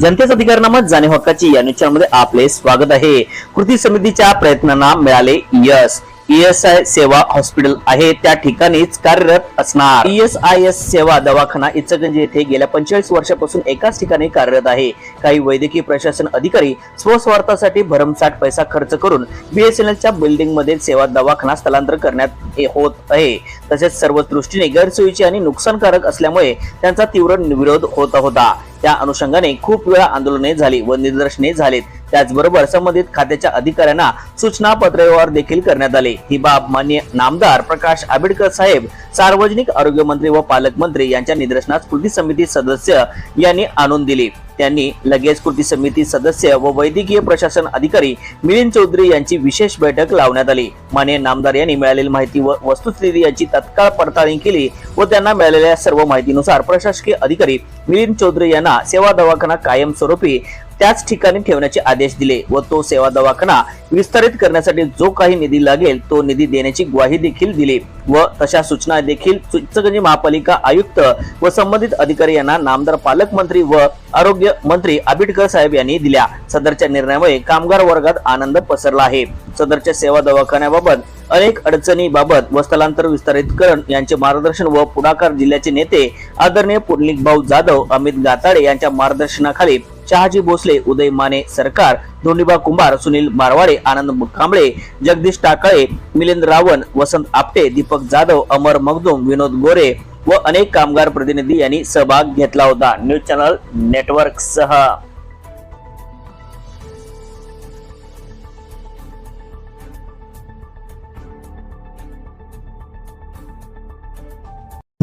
जनतेचा अधिकारनामा जाणीव हक्काची या न्यूजमध्ये आपले स्वागत आहे. कृती समितीच्या प्रयत्नांना मिळाले यश. ईएसआय सेवा हॉस्पिटल आहे. त्या ठिकाणीच कार्यरत असणार. ईएसआयएस सेवा दवाखाना इचलकरंजी येथे गेल्या पंचेचाळीस वर्षापासून एकाच ठिकाणी कार्यरत आहे. काही वैद्यकीय प्रशासन अधिकारी स्वस्वार्थासाठी भरमसाठ पैसा खर्च करून बीएसएनएलच्या बिल्डिंगमध्ये सेवा दवाखाना स्थलांतर करण्यात होत आहे. तसेच सर्व दृष्टीने गैरसोयीची आणि नुकसानकारक असल्यामुळे त्यांचा तीव्र विरोध होत होता. त्या अनुषंगाने खूप वेळा आंदोलने झाली व निदर्शने झालीत. त्याचबरोबर संबंधित खात्याच्या अधिकाऱ्यांना सूचना पत्रव्यवहार देखील करण्यात आले. ही बाब मान्य नामदार प्रकाश आंबेडकर साहेब सार्वजनिक आरोग्य मंत्री व पालकमंत्री यांच्या निदर्शनास कृती समिती सदस्य यांनी आणून दिली. त्यांनी लगेच कृती समिती सदस्य व वैद्यकीय प्रशासन अधिकारी मिलिंद चौधरी यांची विशेष बैठक लावण्यात आली. माने नामदार यांनी मिळालेली माहिती व वस्तुस्थिती यांची तत्काळ पडताळणी केली व त्यांना मिळालेल्या सर्व माहितीनुसार प्रशासकीय अधिकारी मिलिंद चौधरी यांना सेवा दवाखाना कायमस्वरूपी त्याच ठिकाणी ठेवण्याचे आदेश दिले व तो सेवा दवाखाना विस्तारित करण्यासाठी जो काही निधी लागेल तो निधी देण्याची ग्वाही देखील दिली व तशा सूचना देखील इचलकरंजी महापालिका आयुक्त व संबंधित अधिकारी यांना नामदार पालकमंत्री व आरोग्य मंत्री आंबेडकर साहेब यांनी दिल्या. सदरच्या निर्णयामुळे कामगार वर्गात आनंद पसरला आहे. सदरच्या सेवा दवाखान्याबाबत अनेक अडचणीबाबत व स्थलांतर विस्तारितकरण यांचे मार्गदर्शन व पुढाकार जिल्ह्याचे नेते आदरणीय पुंडलिक भाऊ जाधव अमित गाताडे यांच्या मार्गदर्शनाखाली शहाजी भोसले उदय माने सरकार धोंडीबा कुंभार सुनील मारवाडे आनंद कांबळे जगदीश टाकाळे मिलिंद रावण वसंत आपटे दीपक जाधव अमर मगदूम विनोद गोरे व अनेक कामगार प्रतिनिधी यांनी सहभाग घेतला होता. न्यूज चॅनल नेटवर्क सह